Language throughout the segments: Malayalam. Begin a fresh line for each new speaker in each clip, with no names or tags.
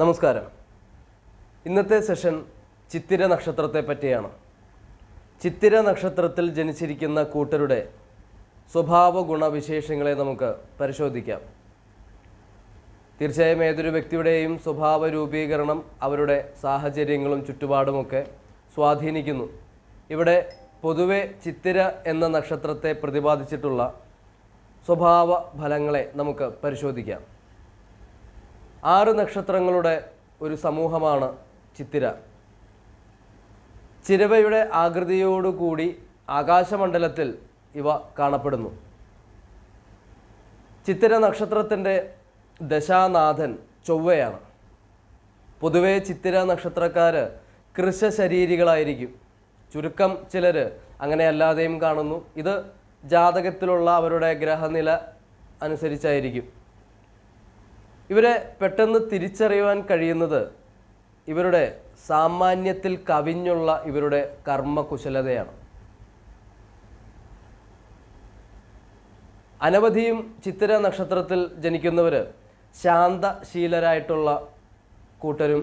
നമസ്കാരം. ഇന്നത്തെ സെഷൻ ചിത്തിര നക്ഷത്രത്തെ പറ്റിയാണ്. ചിത്തിര നക്ഷത്രത്തിൽ ജനിച്ചിരിക്കുന്ന കൂട്ടരുടെ സ്വഭാവ ഗുണവിശേഷങ്ങളെ നമുക്ക് പരിശോധിക്കാം. തീർച്ചയായും ഏതൊരു വ്യക്തിയുടെയും സ്വഭാവ രൂപീകരണം അവരുടെ സാഹചര്യങ്ങളും ചുറ്റുപാടുമൊക്കെ സ്വാധീനിക്കുന്നു. ഇവിടെ പൊതുവെ ചിത്തിര എന്ന നക്ഷത്രത്തെ പ്രതിപാദിച്ചിട്ടുള്ള സ്വഭാവ ഫലങ്ങളെ നമുക്ക് പരിശോധിക്കാം. ആറ് നക്ഷത്രങ്ങളുടെ ഒരു സമൂഹമാണ് ചിത്തിര. ചിരവയുടെ ആകൃതിയോടുകൂടി ആകാശമണ്ഡലത്തിൽ ഇവ കാണപ്പെടുന്നു. ചിത്തിര നക്ഷത്രത്തിന്റെ ദശാനാഥൻ ചൊവ്വയാണ്. പൊതുവെ ചിത്തിര നക്ഷത്രക്കാർ കൃശശരീരികളായിരിക്കും ചുരുക്കം ചിലർ അങ്ങനെ അല്ലാതെയും കാണുന്നു. ഇത് ജാതകത്തിലുള്ള അവരുടെ ഗ്രഹനില അനുസരിച്ചായിരിക്കും. ഇവരെ പെട്ടെന്ന് തിരിച്ചറിയുവാൻ കഴിയുന്നത് ഇവരുടെ സാമാന്യത്തിൽ കവിഞ്ഞുള്ള ഇവരുടെ കർമ്മകുശലതയാണ്. അനവധിയും ചിത്തിര നക്ഷത്രത്തിൽ ജനിക്കുന്നവർ ശാന്തശീലരായിട്ടുള്ള കൂട്ടരും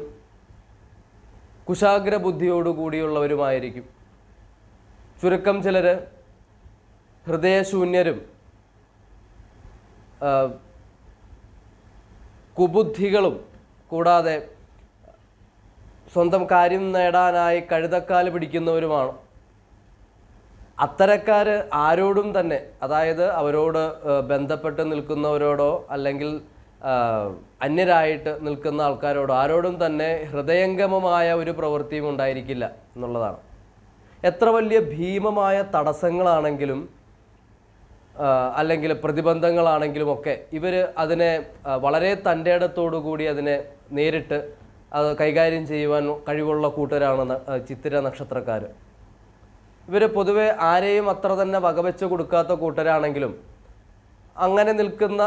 കുശാഗ്ര ബുദ്ധിയോടുകൂടിയുള്ളവരുമായിരിക്കും ചുരുക്കം ചിലർ ഹൃദയശൂന്യരും കുബുദ്ധികളും കൂടാതെ സ്വന്തം കാര്യം നേടാനായി കഴുതക്കാൽ പിടിക്കുന്നവരുമാണ്. അത്തരക്കാർ ആരോടും തന്നെ അതായത് അവരോട് ബന്ധപ്പെട്ട് നിൽക്കുന്നവരോടോ അല്ലെങ്കിൽ അന്യരായിട്ട് നിൽക്കുന്ന ആൾക്കാരോടോ ആരോടും തന്നെ ഹൃദയംഗമമായ ഒരു പ്രവൃത്തിയും ഉണ്ടായിരിക്കില്ല എന്നുള്ളതാണ്. എത്ര വലിയ ഭീമമായ തടസ്സങ്ങളാണെങ്കിലും അല്ലെങ്കിൽ പ്രതിബന്ധങ്ങളാണെങ്കിലും ഒക്കെ ഇവർ അതിനെ വളരെ തന്റെ ഇടത്തോടു കൂടി അതിനെ നേരിട്ട് അത് കൈകാര്യം ചെയ്യുവാൻ കഴിവുള്ള കൂട്ടരാണ് ചിത്തിര നക്ഷത്രക്കാർ ഇവർ പൊതുവെ ആരെയും അത്ര തന്നെ വകവെച്ച് കൊടുക്കാത്ത കൂട്ടരാണെങ്കിലും അങ്ങനെ നിൽക്കുന്ന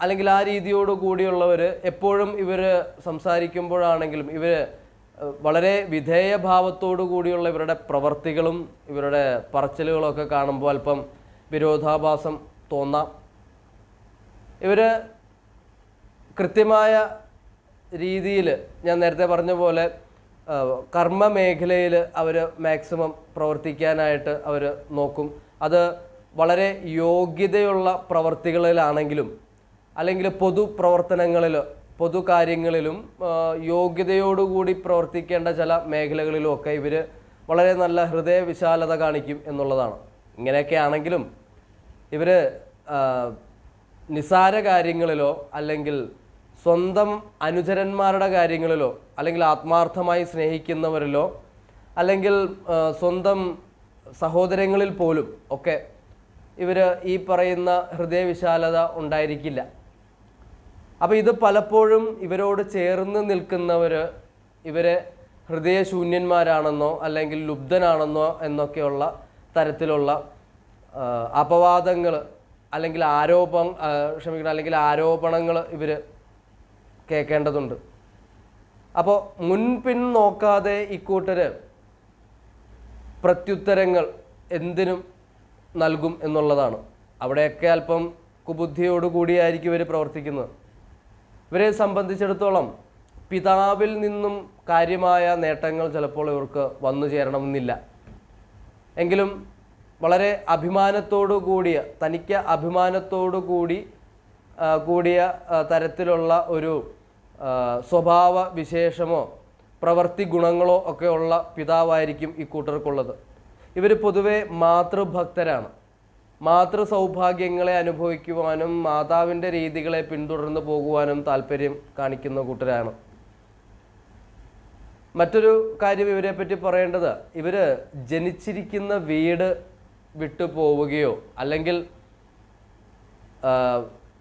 അല്ലെങ്കിൽ ആ രീതിയോട് കൂടിയുള്ളവർ എപ്പോഴും ഇവർ സംസാരിക്കുമ്പോഴാണെങ്കിലും ഇവർ വളരെ വിധേയഭാവത്തോടു കൂടിയുള്ള ഇവരുടെ പ്രവർത്തികളും ഇവരുടെ പറച്ചിലുകളൊക്കെ കാണുമ്പോൾ അല്പം വിരോധാഭാസം തോന്നാം. ഇവർ കൃത്യമായ രീതിയിൽ ഞാൻ നേരത്തെ പറഞ്ഞ പോലെ കർമ്മ മേഖലയിൽ അവർ മാക്സിമം പ്രവർത്തിക്കാനായിട്ട് അവർ നോക്കും. അത് വളരെ യോഗ്യതയുള്ള പ്രവർത്തികളിലാണെങ്കിലും അല്ലെങ്കിൽ പൊതു പ്രവർത്തനങ്ങളിൽ പൊതു കാര്യങ്ങളിലും ആ, യോഗ്യതയോടുകൂടി പ്രവർത്തിക്കേണ്ട ചില മേഖലകളിലും ഒക്കെ ഇവർ വളരെ നല്ല ഹൃദയവിശാലത കാണിക്കും എന്നുള്ളതാണ്. ഇങ്ങനെയൊക്കെ ആണെങ്കിലും ഇവർ നിസാര കാര്യങ്ങളിലോ അല്ലെങ്കിൽ സ്വന്തം അനുചരന്മാരുടെ കാര്യങ്ങളിലോ അല്ലെങ്കിൽ ആത്മാർത്ഥമായി സ്നേഹിക്കുന്നവരിലോ അല്ലെങ്കിൽ സ്വന്തം സഹോദരങ്ങളിൽ പോലും ഒക്കെ ഇവർ ഈ പറയുന്ന ഹൃദയവിശാലത ഉണ്ടായിരിക്കില്ല. അപ്പോൾ ഇത് പലപ്പോഴും ഇവരോട് ചേർന്ന് നിൽക്കുന്നവർ ഇവരെ ഹൃദയശൂന്യന്മാരാണെന്നോ അല്ലെങ്കിൽ ലുബ്ധനാണെന്നോ എന്നൊക്കെയുള്ള തരത്തിലുള്ള അപവാദങ്ങൾ അല്ലെങ്കിൽ ആരോപം ക്ഷമിക്കണം അല്ലെങ്കിൽ ആരോപണങ്ങൾ ഇവർ കേൾക്കേണ്ടതുണ്ട് അപ്പോൾ മുൻപിൻ നോക്കാതെ ഇക്കൂട്ടർ പ്രത്യുത്തരങ്ങൾ എന്തിനും നൽകും എന്നുള്ളതാണ്. അവിടെയൊക്കെ അല്പം കുബുദ്ധിയോടുകൂടിയായിരിക്കും ഇവർ പ്രവർത്തിക്കുന്നത്. ഇവരെ സംബന്ധിച്ചിടത്തോളം പിതാവിൽ നിന്നും കാര്യമായ നേട്ടങ്ങൾ ചിലപ്പോൾ ഇവർക്ക് വന്നു ചേരണമെന്നില്ല. എങ്കിലും വളരെ അഭിമാനത്തോടു കൂടിയ തനിക്ക് അഭിമാനത്തോടു കൂടി കൂടിയ തരത്തിലുള്ള ഒരു സ്വഭാവ വിശേഷമോ പ്രവൃത്തി ഗുണങ്ങളോ ഒക്കെ ഉള്ള പിതാവായിരിക്കും ഈ കൂട്ടർക്കുള്ളത്. ഇവർ പൊതുവെ മാതൃഭക്തരാണ്. മാതൃ സൗഭാഗ്യങ്ങളെ അനുഭവിക്കുവാനും മാതാവിന്റെ രീതികളെ പിന്തുടർന്ന് പോകുവാനും താല്പര്യം കാണിക്കുന്ന കൂട്ടരാണ്. മറ്റൊരു കാര്യം ഇവരെ പറ്റി പറയേണ്ടത് ഇവർ ജനിച്ചിരിക്കുന്ന വീട് വിട്ടു പോവുകയോ അല്ലെങ്കിൽ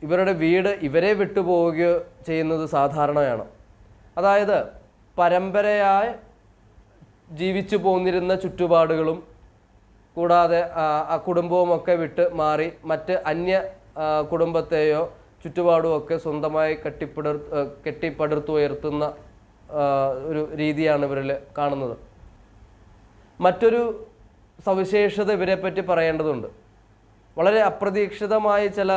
ഇവരുടെ വീട് ഇവരെ വിട്ടുപോവുകയോ ചെയ്യുന്നത് സാധാരണയാണ്. അതായത് പരമ്പരയായി ജീവിച്ചു പോന്നിരുന്ന ചുറ്റുപാടുകളും കൂടാതെ ആ, കുടുംബവുമൊക്കെ വിട്ട് മാറി മറ്റ് അന്യ കുടുംബത്തെയോ ചുറ്റുപാടും ഒക്കെ സ്വന്തമായി കെട്ടിപ്പടർ കെട്ടിപ്പടുത്തുയർത്തുന്ന ഒരു രീതിയാണ് ഇവരിൽ കാണുന്നത്. മറ്റൊരു സവിശേഷത ഇവരെ പറ്റി പറയേണ്ടതുണ്ട്. വളരെ അപ്രതീക്ഷിതമായ ചില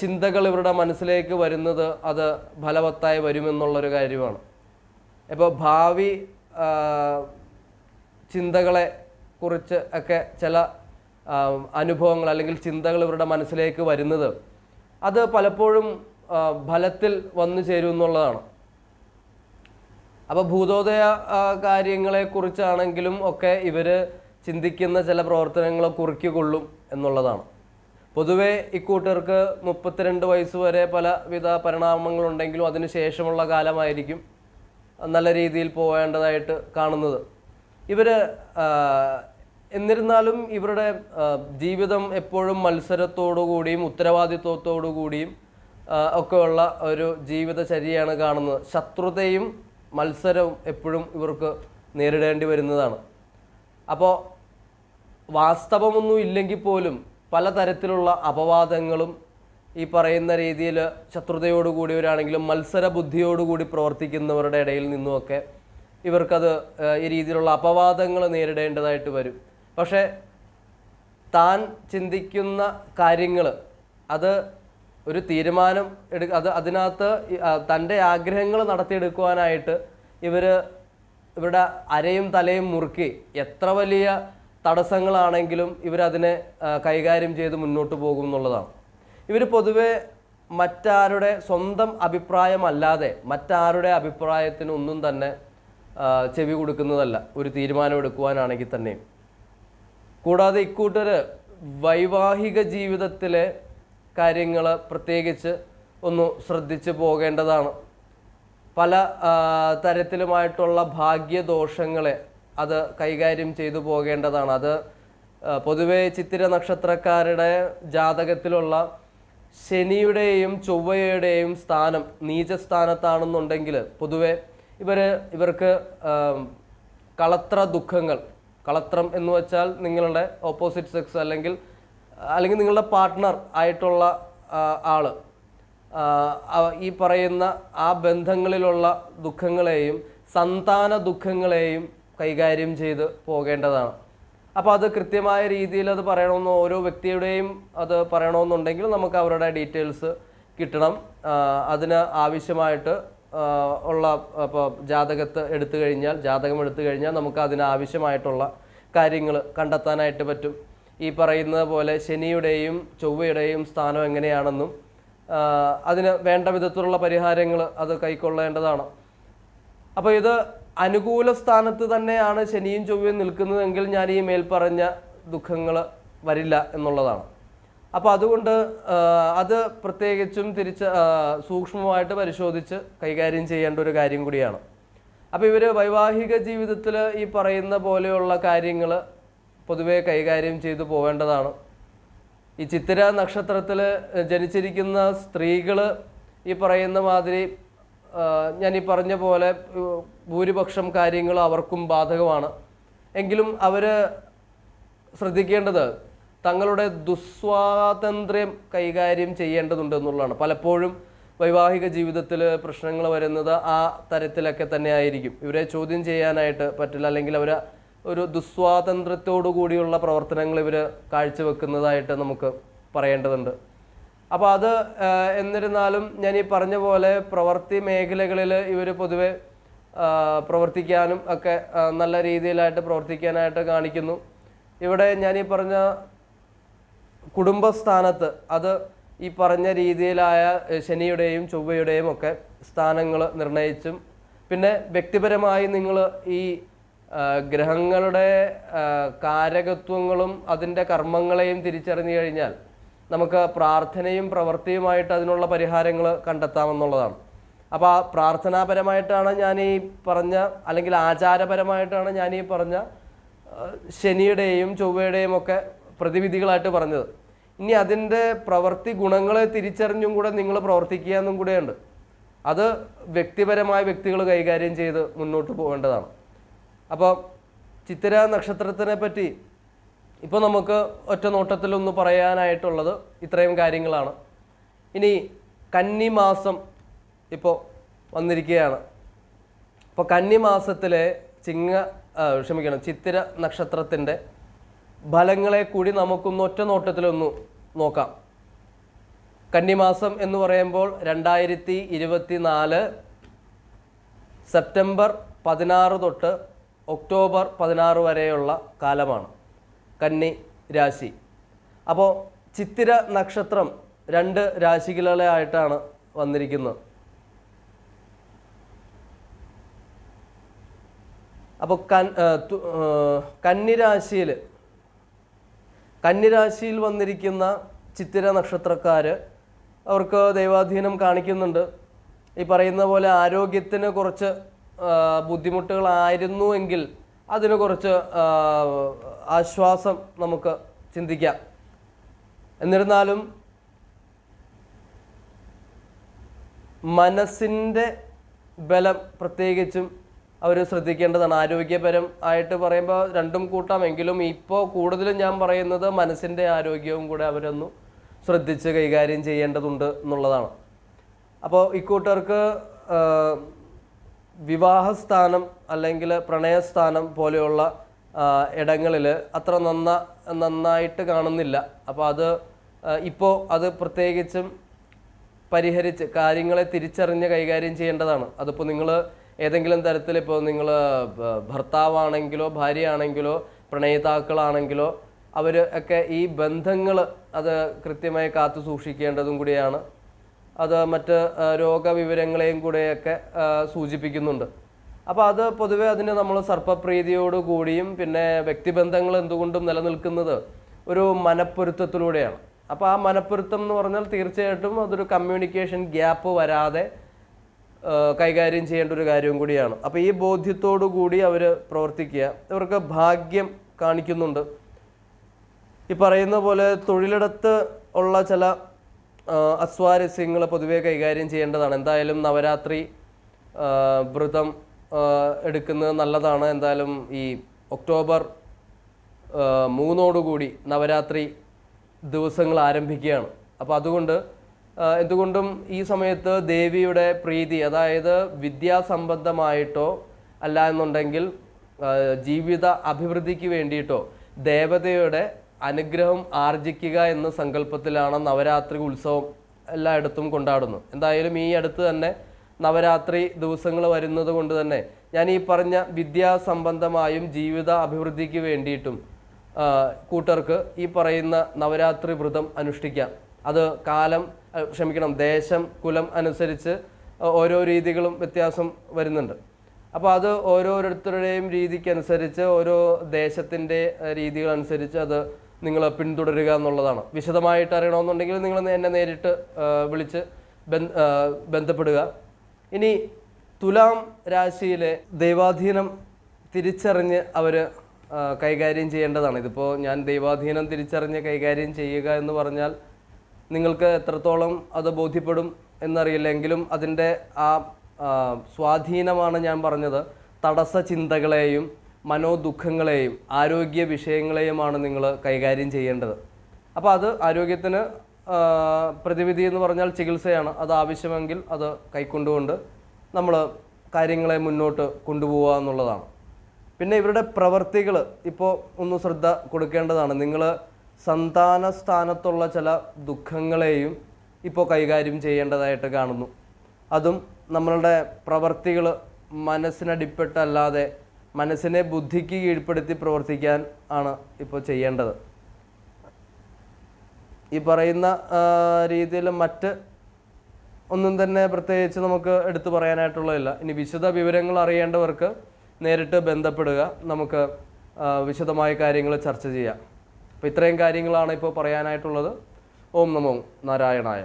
ചിന്തകൾ ഇവരുടെ മനസ്സിലേക്ക് വരുന്നത് അത് ഫലവത്തായി വരുമെന്നുള്ളൊരു കാര്യമാണ്. ഇപ്പോൾ ഭാവി ചിന്തകളെ കുറിച്ച് ഒക്കെ ചില അനുഭവങ്ങൾ അല്ലെങ്കിൽ ചിന്തകൾ ഇവരുടെ മനസ്സിലേക്ക് വരുന്നത് അത് പലപ്പോഴും ഫലത്തിൽ വന്നു ചേരും എന്നുള്ളതാണ് അപ്പോൾ ഭൂതോദയ കാര്യങ്ങളെക്കുറിച്ചാണെങ്കിലും ഒക്കെ ഇവർ ചിന്തിക്കുന്ന ചില പ്രവർത്തനങ്ങളെ കുറിക്കൊള്ളും എന്നുള്ളതാണ്. പൊതുവേ ഇക്കൂട്ടർക്ക് മുപ്പത്തിരണ്ട് വയസ്സ് വരെ പലവിധ പരിണാമങ്ങളുണ്ടെങ്കിലും അതിന് ശേഷമുള്ള കാലമായിരിക്കും നല്ല രീതിയിൽ പോകേണ്ടതായിട്ട് കാണുന്നത്. ഇവർ എന്നിരുന്നാലും ഇവരുടെ ജീവിതം എപ്പോഴും മത്സരത്തോടുകൂടിയും ഉത്തരവാദിത്വത്തോടു കൂടിയും ആ, ഒക്കെയുള്ള ഒരു ജീവിതചര്യയാണ് കാണുന്നത്. ശത്രുതയും മത്സരവും എപ്പോഴും ഇവർക്ക് നേരിടേണ്ടി വരുന്നതാണ്. അപ്പോൾ വാസ്തവമൊന്നും ഇല്ലെങ്കിൽ പോലും പലതരത്തിലുള്ള അപവാദങ്ങളും ഈ പറയുന്ന രീതിയിൽ ശത്രുതയോടുകൂടിയവരാണെങ്കിലും മത്സര ബുദ്ധിയോടുകൂടി പ്രവർത്തിക്കുന്നവരുടെ ഇടയിൽ നിന്നുമൊക്കെ ഇവർക്കത് ഈ രീതിയിലുള്ള അപവാദങ്ങൾ നേരിടേണ്ടതായിട്ട് വരും. പക്ഷേ താൻ ചിന്തിക്കുന്ന കാര്യങ്ങൾ അത് ഒരു തീരുമാനം എടു അത് അതിനകത്ത് തന്റെ ആഗ്രഹങ്ങൾ നടത്തിയെടുക്കുവാനായിട്ട് ഇവർ ഇവരുടെ അരയും തലയും മുറുക്കി എത്ര വലിയ തടസ്സങ്ങളാണെങ്കിലും ഇവരതിനെ കൈകാര്യം ചെയ്ത് മുന്നോട്ട് പോകും എന്നുള്ളതാണ്. ഇവർ പൊതുവെ മറ്റാരുടെ സ്വന്തം അഭിപ്രായമല്ലാതെ മറ്റാരുടെ അഭിപ്രായത്തിന് ഒന്നും തന്നെ ചെവി കൊടുക്കുന്നതല്ല ഒരു തീരുമാനം എടുക്കുവാനാണെങ്കിൽ തന്നെയും. കൂടാതെ ഇക്കൂട്ടർ വൈവാഹിക ജീവിതത്തിലെ കാര്യങ്ങൾ പ്രത്യേകിച്ച് ഒന്ന് ശ്രദ്ധിച്ചു പോകേണ്ടതാണ്. പല തരത്തിലുമായിട്ടുള്ള ഭാഗ്യദോഷങ്ങളെ അത് കൈകാര്യം ചെയ്തു പോകേണ്ടതാണ്. അത് പൊതുവേ ചിത്തിര നക്ഷത്രക്കാരുടെ ജാതകത്തിലുള്ള ശനിയുടെയും ചൊവ്വയുടെയും സ്ഥാനം നീചസ്ഥാനത്താണെന്നുണ്ടെങ്കിൽ പൊതുവെ ഇവർ ഇവർക്ക് കളത്ര ദുഃഖങ്ങൾ കളത്രം എന്ന് വെച്ചാൽ നിങ്ങളുടെ ഓപ്പോസിറ്റ് സെക്സ് അല്ലെങ്കിൽ അല്ലെങ്കിൽ നിങ്ങളുടെ പാർട്ട്ണർ ആയിട്ടുള്ള ആൾ ഈ പറയുന്ന ആ ബന്ധങ്ങളിലുള്ള ദുഃഖങ്ങളെയും സന്താന ദുഃഖങ്ങളെയും കൈകാര്യം ചെയ്ത് പോകേണ്ടതാണ്. അപ്പോൾ അത് കൃത്യമായ രീതിയിൽ അത് പറയണമെന്ന് ഓരോ വ്യക്തിയുടെയും അത് പറയണമെന്നുണ്ടെങ്കിൽ നമുക്ക് അവരുടെ ഡീറ്റെയിൽസ് കിട്ടണം. അതിന് ആവശ്യമായിട്ട് ഉള്ള ഇപ്പോൾ ജാതകത്ത് എടുത്തു കഴിഞ്ഞാൽ ജാതകം എടുത്തു കഴിഞ്ഞാൽ നമുക്ക് അതിന് ആവശ്യമായിട്ടുള്ള കാര്യങ്ങൾ കണ്ടെത്താനായിട്ട് പറ്റും. ഈ പറയുന്നത് പോലെ ശനിയുടെയും ചൊവ്വയുടെയും സ്ഥാനം എങ്ങനെയാണെന്നും അതിന് വേണ്ട വിധത്തിലുള്ള പരിഹാരങ്ങൾ അത് കൈക്കൊള്ളേണ്ടതാണ്. അപ്പോൾ ഇത് അനുകൂല സ്ഥാനത്ത് തന്നെയാണ് ശനിയും ചൊവ്വയും നിൽക്കുന്നതെങ്കിൽ ഞാൻ ഈ മേൽപ്പറഞ്ഞ ദുഃഖങ്ങൾ വരില്ല എന്നുള്ളതാണ്. അപ്പോൾ അതുകൊണ്ട് അത് പ്രത്യേകിച്ചും തിരിച്ച് സൂക്ഷ്മമായിട്ട് പരിശോധിച്ച് കൈകാര്യം ചെയ്യേണ്ട ഒരു കാര്യം കൂടിയാണ്. അപ്പോൾ ഇവർ വൈവാഹിക ജീവിതത്തിൽ ഈ പറയുന്ന പോലെയുള്ള കാര്യങ്ങൾ പൊതുവെ കൈകാര്യം ചെയ്തു പോവേണ്ടതാണ്. ഈ ചിത്തിര നക്ഷത്രത്തിൽ ജനിച്ചിരിക്കുന്ന സ്ത്രീകൾ ഈ പറയുന്ന മാതിരി ഞാൻ ഈ പറഞ്ഞ പോലെ ഭൂരിപക്ഷം കാര്യങ്ങൾ അവർക്കും ബാധകമാണ്. എങ്കിലും അവർ ശ്രദ്ധിക്കേണ്ടത് തങ്ങളുടെ ദുസ്വാതന്ത്ര്യം കൈകാര്യം ചെയ്യേണ്ടതുണ്ട് എന്നുള്ളതാണ്. പലപ്പോഴും വൈവാഹിക ജീവിതത്തിൽ പ്രശ്നങ്ങൾ വരുന്നത് ആ തരത്തിലൊക്കെ തന്നെ ആയിരിക്കും ഇവരെ ചോദ്യം ചെയ്യാനായിട്ട് പറ്റില്ല. അല്ലെങ്കിൽ അവർ ഒരു ദുസ്വാതന്ത്ര്യത്തോടു കൂടിയുള്ള പ്രവർത്തനങ്ങൾ ഇവർ കാഴ്ചവെക്കുന്നതായിട്ട് നമുക്ക് പറയേണ്ടതുണ്ട്. അപ്പോൾ അത് എന്നിരുന്നാലും ഞാൻ ഈ പറഞ്ഞ പോലെ പ്രവൃത്തി മേഖലകളിൽ ഇവർ പൊതുവെ പ്രവർത്തിക്കാനും ഒക്കെ നല്ല രീതിയിലായിട്ട് പ്രവർത്തിക്കാനായിട്ട് കാണിക്കുന്നു. ഇവിടെ ഞാൻ ഈ പറഞ്ഞ കുടുംബസ്ഥാനത്ത് അത് ഈ പറഞ്ഞ രീതിയിലായ ശനിയുടെയും ചൊവ്വയുടെയും ഒക്കെ സ്ഥാനങ്ങൾ നിർണയിച്ചും പിന്നെ വ്യക്തിപരമായി നിങ്ങൾ ഈ ഗ്രഹങ്ങളുടെ കാരകത്വങ്ങളും അതിന്റെ കർമ്മങ്ങളെയും തിരിച്ചറിഞ്ഞു കഴിഞ്ഞാൽ നമുക്ക് പ്രാർത്ഥനയും പ്രവൃത്തിയുമായിട്ട് അതിനുള്ള പരിഹാരങ്ങൾ കണ്ടെത്താമെന്നുള്ളതാണ്. അപ്പോൾ ആ പ്രാർത്ഥനാപരമായിട്ടാണ് ഞാൻ ഈ പറഞ്ഞ അല്ലെങ്കിൽ ആചാരപരമായിട്ടാണ് ഞാൻ ഈ പറഞ്ഞ ശനിയുടെയും ചൊവ്വയുടെയും ഒക്കെ പ്രതിവിധികളായിട്ട് പറഞ്ഞത്. ഇനി അതിന്റെ പ്രവൃത്തി ഗുണങ്ങളെ തിരിച്ചറിഞ്ഞും കൂടെ നിങ്ങൾ പ്രവർത്തിക്കുക എന്നും കൂടെയുണ്ട്. അത് വ്യക്തിപരമായ വ്യക്തികൾ കൈകാര്യം ചെയ്ത് മുന്നോട്ട് പോകേണ്ടതാണ്. അപ്പോൾ ചിത്തിര നക്ഷത്രത്തിനെ പറ്റി ഇപ്പോൾ നമുക്ക് ഒറ്റ നോട്ടത്തിലൊന്ന് പറയാനായിട്ടുള്ളത് ഇത്രയും കാര്യങ്ങളാണ്. ഇനി കന്നി മാസം ഇപ്പോൾ വന്നിരിക്കുകയാണ്. അപ്പോൾ കന്നിമാസത്തിലെ ചിങ്ങ ക്ഷമിക്കണം ചിത്തിര നക്ഷത്രത്തിന്റെ ഫലങ്ങളെ കൂടി നമുക്കൊന്ന് ഒറ്റ നോട്ടത്തിലൊന്ന് നോക്കാം. കന്നിമാസം എന്ന് പറയുമ്പോൾ രണ്ടായിരത്തി ഇരുപത്തി നാല് സെപ്റ്റംബർ പതിനാറ് തൊട്ട് ഒക്ടോബർ പതിനാറ് വരെയുള്ള കാലമാണ്. കന്നി രാശി. അപ്പോൾ ചിത്തിര നക്ഷത്രം രണ്ട് രാശികളെ ആയിട്ടാണ് വന്നിരിക്കുന്നത്. അപ്പോൾ കൻ കന്നിരാശിയിൽ കന്നിരാശിയിൽ വന്നിരിക്കുന്ന ചിത്തിര നക്ഷത്രക്കാർ അവർക്ക് ദൈവാധീനം കാണിക്കുന്നുണ്ട്. ഈ പറയുന്ന പോലെ ആരോഗ്യത്തിന് കുറച്ച് ബുദ്ധിമുട്ടുകളായിരുന്നു എങ്കിൽ അതിന് കുറച്ച് ആശ്വാസം നമുക്ക് ചിന്തിക്കാം. എന്നിരുന്നാലും മനസ്സിന്റെ ബലം പ്രത്യേകിച്ചും അവർ ശ്രദ്ധിക്കേണ്ടതാണ്. ആരോഗ്യപരം ആയിട്ട് പറയുമ്പോൾ രണ്ടും കൂട്ടാമെങ്കിലും ഇപ്പോൾ കൂടുതലും ഞാൻ പറയുന്നത് മനസ്സിന്റെ ആരോഗ്യവും കൂടെ അവരൊന്ന് ശ്രദ്ധിച്ച് കൈകാര്യം ചെയ്യേണ്ടതുണ്ട് എന്നുള്ളതാണ്. അപ്പോൾ ഇക്കൂട്ടർക്ക് വിവാഹസ്ഥാനം അല്ലെങ്കിൽ പ്രണയസ്ഥാനം പോലെയുള്ള ഇടങ്ങളിൽ അത്ര നന്ന നന്നായിട്ട് കാണുന്നില്ല. അപ്പോൾ അത് ഇപ്പോൾ അത് പ്രത്യേകിച്ചും പരിഹരിച്ച് കാര്യങ്ങളെ തിരിച്ചറിഞ്ഞ് കൈകാര്യം ചെയ്യേണ്ടതാണ്. അതിപ്പോൾ നിങ്ങൾ ഏതെങ്കിലും തരത്തിൽ ഇപ്പോൾ നിങ്ങൾ ഭർത്താവാണെങ്കിലോ ഭാര്യയാണെങ്കിലോ പ്രണയിതാക്കളാണെങ്കിലോ അവർ ഒക്കെ ഈ ബന്ധങ്ങൾ അത് കൃത്യമായി കാത്തു സൂക്ഷിക്കേണ്ടതും കൂടിയാണ്. അത് മറ്റ് രോഗവിവരങ്ങളെയും കൂടെയൊക്കെ സൂചിപ്പിക്കുന്നുണ്ട്. അപ്പോൾ അത് പൊതുവെ അതിന് നമ്മൾ സർപ്പപ്രീതിയോട് കൂടിയും പിന്നെ വ്യക്തിബന്ധങ്ങൾ എന്തുകൊണ്ടും നിലനിൽക്കുന്നത് ഒരു മനപ്പൊരുത്തത്തിലൂടെയാണ്. അപ്പോൾ ആ മനപ്പൊരുത്തം എന്ന് പറഞ്ഞാൽ തീർച്ചയായിട്ടും അതൊരു കമ്മ്യൂണിക്കേഷൻ ഗ്യാപ്പ് വരാതെ കൈകാര്യം ചെയ്യേണ്ട ഒരു കാര്യവും കൂടിയാണ്. അപ്പോൾ ഈ ബോധ്യത്തോടു കൂടി അവർ പ്രവർത്തിക്കുക. ഇവർക്ക് ഭാഗ്യം കാണിക്കുന്നുണ്ട്. ഈ പറയുന്ന പോലെ തൊഴിലിടത്ത് ഉള്ള ചില അസ്വാരസ്യങ്ങൾ പൊതുവെ കൈകാര്യം ചെയ്യേണ്ടതാണ്. എന്തായാലും നവരാത്രി വ്രതം എടുക്കുന്നത് നല്ലതാണ്. എന്തായാലും ഈ ഒക്ടോബർ മൂന്നോടുകൂടി നവരാത്രി ദിവസങ്ങൾ ആരംഭിക്കുകയാണ്. അപ്പോൾ അതുകൊണ്ട് എന്തുകൊണ്ടും ഈ സമയത്ത് ദേവിയുടെ പ്രീതി അതായത് വിദ്യാസംബന്ധമായിട്ടോ അല്ല എന്നുണ്ടെങ്കിൽ ജീവിത അഭിവൃദ്ധിക്ക് വേണ്ടിയിട്ടോ ദേവതയുടെ അനുഗ്രഹം ആർജിക്കുക എന്ന സങ്കല്പത്തിലാണ് നവരാത്രി ഉത്സവം എല്ലായിടത്തും കൊണ്ടാടുന്നത്. എന്തായാലും ഈ അടുത്ത് തന്നെ നവരാത്രി ദിവസങ്ങൾ വരുന്നത് കൊണ്ട് തന്നെ ഞാൻ ഈ പറഞ്ഞ വിദ്യാസംബന്ധമായും ജീവിത അഭിവൃദ്ധിക്ക് വേണ്ടിയിട്ടും കൂട്ടർക്ക് ഈ പറയുന്ന നവരാത്രി വ്രതം അനുഷ്ഠിക്കാം. അത് കാലം ക്ഷമിക്കണം ദേശം കുലം അനുസരിച്ച് ഓരോ രീതികളും വ്യത്യാസം വരുന്നുണ്ട്. അപ്പോൾ അത് ഓരോരുത്തരുടെയും രീതിക്കനുസരിച്ച് ഓരോ ദേശത്തിന്റെ രീതികളനുസരിച്ച് അത് നിങ്ങൾ പിന്തുടരുക എന്നുള്ളതാണ്. വിശദമായിട്ട് അറിയണമെന്നുണ്ടെങ്കിൽ നിങ്ങൾ എന്നെ നേരിട്ട് വിളിച്ച് ബന്ധപ്പെടുക. ഇനി തുലാം രാശിയിലെ ദൈവാധീനം തിരിച്ചറിഞ്ഞ് അവർ കൈകാര്യം ചെയ്യേണ്ടതാണ്. ഇതിപ്പോൾ ഞാൻ ദൈവാധീനം തിരിച്ചറിഞ്ഞ് കൈകാര്യം ചെയ്യുക എന്ന് പറഞ്ഞാൽ നിങ്ങൾക്ക് എത്രത്തോളം അത് ബോധ്യപ്പെടും എന്നറിയില്ല എങ്കിലും അതിന്റെ ആ സ്വാധീനമാണ് ഞാൻ പറഞ്ഞത്. തടസ്സ ചിന്തകളെയും മനോദുഃഖങ്ങളെയും ആരോഗ്യ വിഷയങ്ങളെയുമാണ് നിങ്ങൾ കൈകാര്യം ചെയ്യേണ്ടത്. അപ്പോൾ അത് ആരോഗ്യത്തിന് പ്രതിവിധി എന്ന് പറഞ്ഞാൽ ചികിത്സയാണ്. അത് ആവശ്യമെങ്കിൽ അത് കൈക്കൊണ്ടുകൊണ്ട് നമ്മൾ കാര്യങ്ങളെ മുന്നോട്ട് കൊണ്ടുപോവുക എന്നുള്ളതാണ്. പിന്നെ ഇവരുടെ പ്രവർത്തികൾ ഇപ്പോൾ ഒന്ന് ശ്രദ്ധ കൊടുക്കേണ്ടതാണ്. നിങ്ങൾ സന്താന സ്ഥാനത്തുള്ള ചില ദുഃഖങ്ങളെയും ഇപ്പോൾ കൈകാര്യം ചെയ്യേണ്ടതായിട്ട് കാണുന്നു. അതും നമ്മളുടെ പ്രവർത്തികൾ മനസ്സിനടിപ്പെട്ടല്ലാതെ മനസ്സിനെ ബുദ്ധിക്ക് കീഴ്പ്പെടുത്തി പ്രവർത്തിക്കാൻ ആണ് ഇപ്പോൾ ചെയ്യേണ്ടത്. ഈ പറയുന്ന രീതിയിൽ മറ്റ് ഒന്നും തന്നെ പ്രത്യേകിച്ച് നമുക്ക് എടുത്തു പറയാനായിട്ടുള്ളതില്ല. ഇനി വിശദ വിവരങ്ങൾ അറിയേണ്ടവർക്ക് നേരിട്ട് ബന്ധപ്പെടുക. നമുക്ക് വിശദമായ കാര്യങ്ങൾ ചർച്ച ചെയ്യാം. അപ്പോൾ ഇത്രയും കാര്യങ്ങളാണ് ഇപ്പോൾ പറയാനായിട്ടുള്ളത്. ഓം നമോ നാരായണായ.